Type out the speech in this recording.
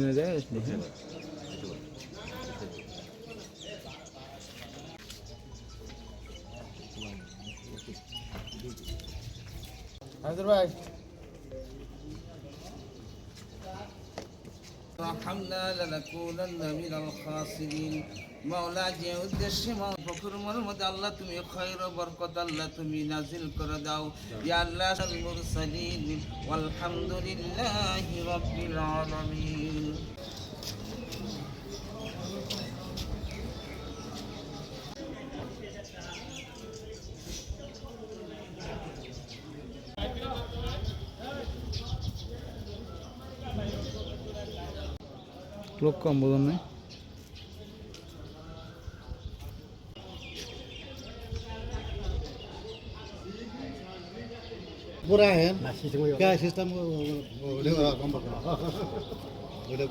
নিয়ে যায় হায়দার ভাই। রাহামনা লানাকুনান্না মিনাল খাসিরিন মাওলা যে উদ্দেশ্যে ফকরুমল মধ্যে আল্লাহ তুমি খৈর বরকত আল্লাহ তুমি নাজিল করে দাও ইয়া আল্লাহ মুরসালিন আলহামদুলিল্লাহি রাব্বিল আলামিন লোক কম বোঝন নাই udah gampang. Udah